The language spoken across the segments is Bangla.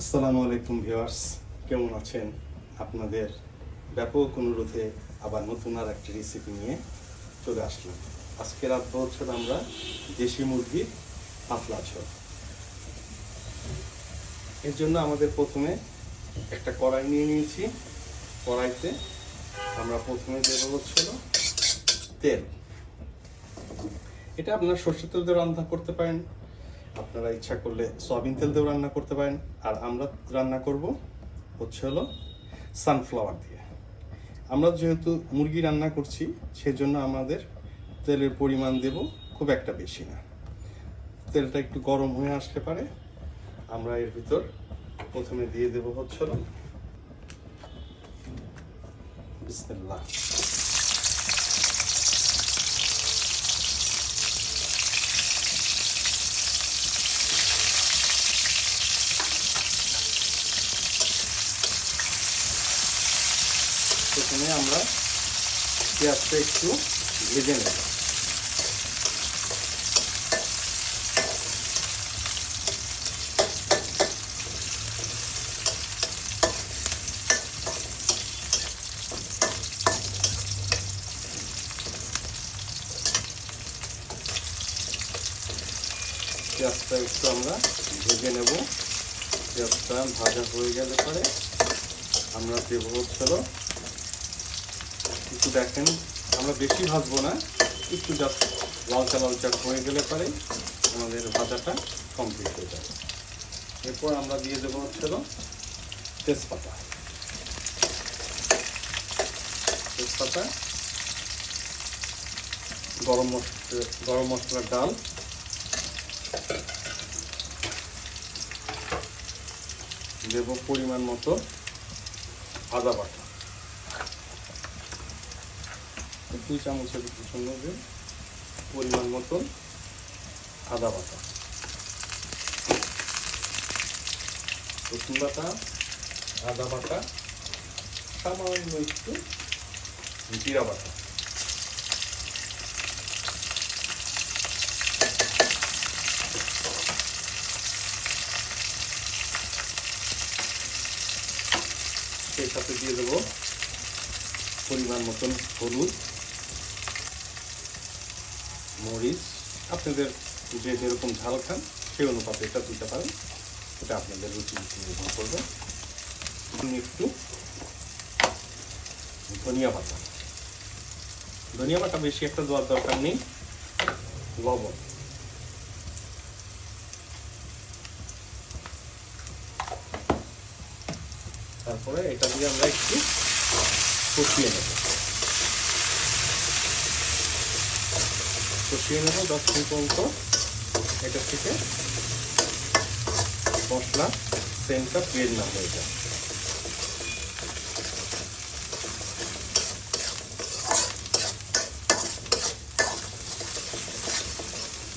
আসসালামু আলাইকুম ভিউয়ার্স, কেমন আছেন? আপনাদের ব্যাপক অনুরোধে আবার নতুন আর একটি রেসিপি নিয়ে চলে আসলাম। আজকে রাত হচ্ছে আমরা দেশি মুরগির পাতলা ঝোল। এর জন্য আমাদের প্রথমে একটা কড়াই নিয়ে নিয়েছি। কড়াইতে আমরা প্রথমে দেবো হচ্ছিল তেল। এটা আপনার সর্ষের তেল দিয়ে রান্না করতে পারেন। আপনারা ইচ্ছা করলে সয়াবিন তেল দিয়েও রান্না করতে পারেন। আর আমরা রান্না করব হচ্ছে হলো সানফ্লাওয়ার দিয়ে। আমরা যেহেতু মুরগি রান্না করছি, সেজন্য আমাদের তেলের পরিমাণ দেব খুব একটা বেশি না। তেলটা একটু গরম হয়ে আসতে পারে। আমরা এর ভিতর প্রথমে দিয়ে দেব হচ্ছে হলো বিসমিল্লাহ। প্রথমে আমরা পেঁয়াজটা একটু ভেজে নেব। পেঁয়াজটা একটু আমরা ভেজে নেব। পেঁয়াজটা ভাজা হয়ে গেলে পরে আমরা দেবো হচ্ছিল একটু দেখেন, আমরা বেশি ভাজবো না, একটু জাস্ট লালচা লালচা হয়ে গেলে পরে আমাদের ভাজাটা কমপ্লিট হয়ে যাবে। এরপর আমরা দিয়ে দেবো হচ্ছে তেজপাতা। তেজপাতা, গরম মশলা, গরম মশলার ডাল। দেব পরিমাণ মতো আদা বাটা। দুই চামচের সঙ্গে পরিমাণ মতন আদা বাটা। রসুন বাটা, আদা বাটা, সামান্য একটু জিরা বাটা। সেই সাথে দিয়ে দেবো পরিমাণ মতন হলুদ। মরিচ, আপনাদের যে যেরকম ঝাল খান, সেই অনুপাতে এটা দিতে পারেন। এটা আপনাদের রুচি নির্ভর করবে। একটু ধনিয়া পাতা। ধনিয়া পাতা বেশি একটা দেওয়ার দরকার নেই, লবণ। তারপরে এটা দিয়ে আমরা একটু কষিয়ে নেব। কষিয়ে নেব দশ মিনিট পর্যন্ত। এটা থেকে মশলা, সেন্টটা পেয়ে না হয়ে যায়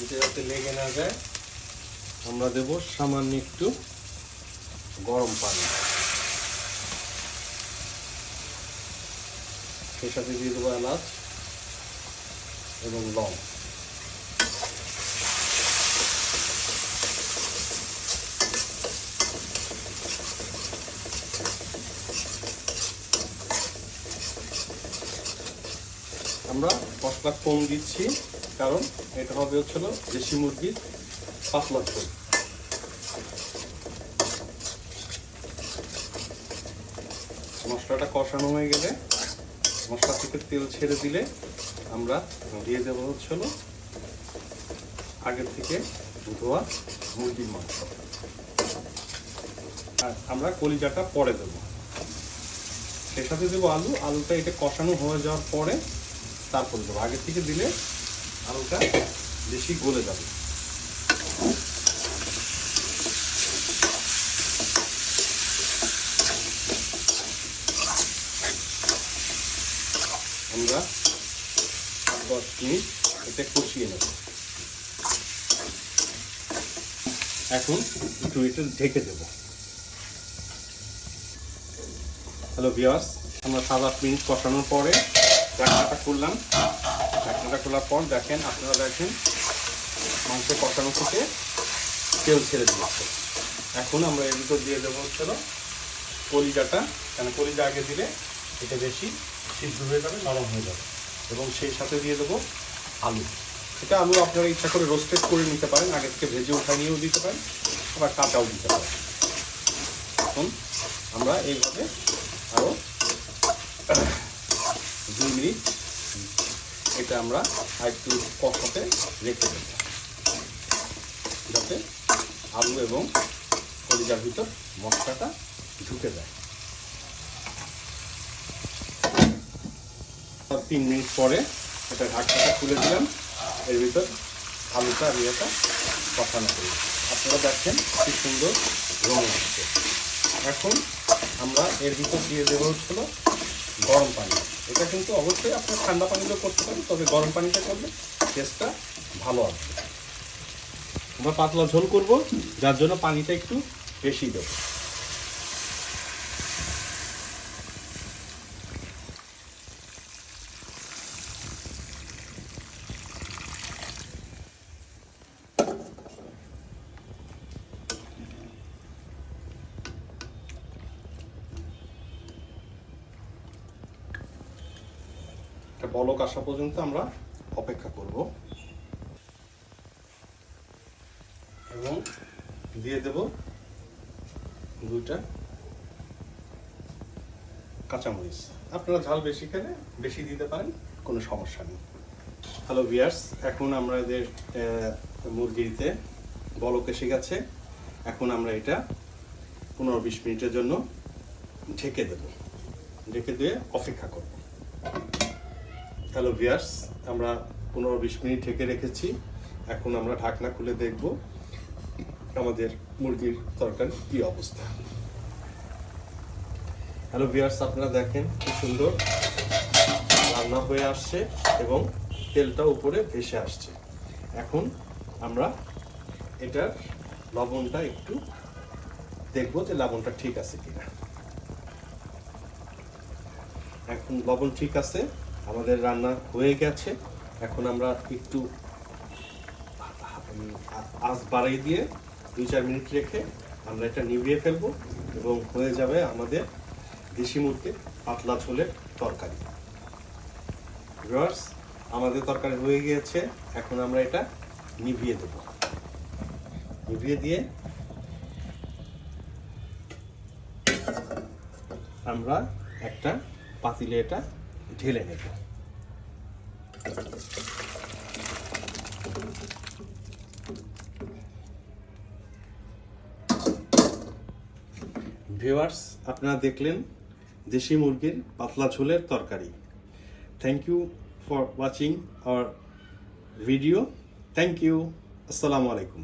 যাতে লেগে না যায়, আমরা দেব সামান্য একটু গরম পানি। সেই সাথে দিয়ে দেবো এলাচ এবং লং। আমরা মশলা কম দিচ্ছি, কারণ এটা হবে হচ্ছিল দেশি মুরগির পাতলা ঝোল মশলাটা কষানো হয়ে গেলে মশলা থেকে তেল ছেড়ে দিলে আমরা দিয়ে দেবো হচ্ছিল আগের থেকে ধোয়া মুরগির মাংস। আর আমরা কলিজাটা পরে দেবো। সেই সাথে দেবো আলু। আলুটা এটা কষানো হয়ে যাওয়ার পরে তারপরে দেবো। আগের থেকে দিলে আলুটা বেশি গলে যাবে। আমরা দশ মিনিট এটা কষিয়ে নেব। এখন একটু এটা ঢেকে দেব। হ্যালো বিয়ার্স আমরা সাত আট মিনিট কষানোর পরে ঢাকনাটা খুললাম ঢাকনাটা খোলার পর দেখেন আপনারা দেখেন মাংস কষানো থেকে তেল ছেড়ে দিচ্ছে এখন আমরা এর ভিতর দিয়ে দেবো হচ্ছে হলো কলিজাটা। কেন কলিজা আগে দিলে এটা বেশি সিদ্ধ হয়ে যাবে, নরম হয়ে যাবে। এবং সেই সাথে দিয়ে দেবো আলু। এটা আলু আপনারা ইচ্ছা করে রোস্টেড করে নিতে পারেন, আগে থেকে ভেজে উঠায় নিয়েও দিতে পারেন, আবার কাঁচাও দিতে পারেন। এখন আমরা এইভাবে আরও দুই মিনিট। এটা আমরা আরেকটু কষাতে রেখে দেব। যাতে আলু এবং কলিজার ভিতর মশলাটা ঢুকে যায়। তিন মিনিট পরে এটা ঢাকনাটা খুলে দিলাম। এর ভিতর আলুটা আর ইয়েটা কষানো করি আপনারা দেখছেন কি সুন্দর রং আসছে। এখন আমরা এর ভিতর দিয়ে দেবো হচ্ছিল গরম পানি। এটা কিন্তু অবশ্যই আপনার ঠান্ডা পানিতে করতে পারেন, তবে গরম পানিতে করলে টেস্টটা ভালো আসবে আমরা পাতলা ঝোল করব, যার জন্য পানিটা একটু বেশি দেবো। বলক আসা পর্যন্ত আমরা অপেক্ষা করব। এবং দিয়ে দেব দুইটা কাঁচামরিচ। আপনারা ঝাল বেশি খেলে বেশি দিতে পারেন, কোনো সমস্যা নেই। হ্যালো ভিয়ার্স এখন আমরা এদের মুরগিতে বলক এসে গেছে। এখন আমরা এটা পনেরো বিশ মিনিটের জন্য ঢেকে দেব। ঢেকে দিয়ে অপেক্ষা করব। হ্যালো ভিয়ার্স আমরা পনেরো বিশ মিনিট ঢেকে রেখেছি। এখন আমরা ঢাকনা খুলে দেখব আমাদের মুরগির তরকারি কি অবস্থা। হ্যালো ভিয়ার্স আপনারা দেখেন কি সুন্দর রান্না হয়ে আসছে এবং তেলটা উপরে ভেসে আসছে। এখন আমরা এটার লবণটা একটু দেখব যে লবণটা ঠিক আছে কিনা। এখন লবণ ঠিক আছে। আমাদের রান্না হয়ে গেছে। এখন আমরা একটু আঁচ বাড়াই দিয়ে দুই চার মিনিট রেখে আমরা এটা নিভিয়ে ফেলব এবং হয়ে যাবে আমাদের দেশি মুরগির পাতলা ঝোলের তরকারি। ভিউয়ার্স, আমাদের তরকারি হয়ে গিয়েছে। এখন আমরা এটা নিভিয়ে দেব। নিভিয়ে দিয়ে আমরা একটা পাতিলে এটা ঢেলে নেব। ভিউয়ার্স আপনারা দেখলেন দেশি মুরগির পাতলা ঝোলের তরকারি। Thank you for watching our video thank you আসসালামু আলাইকুম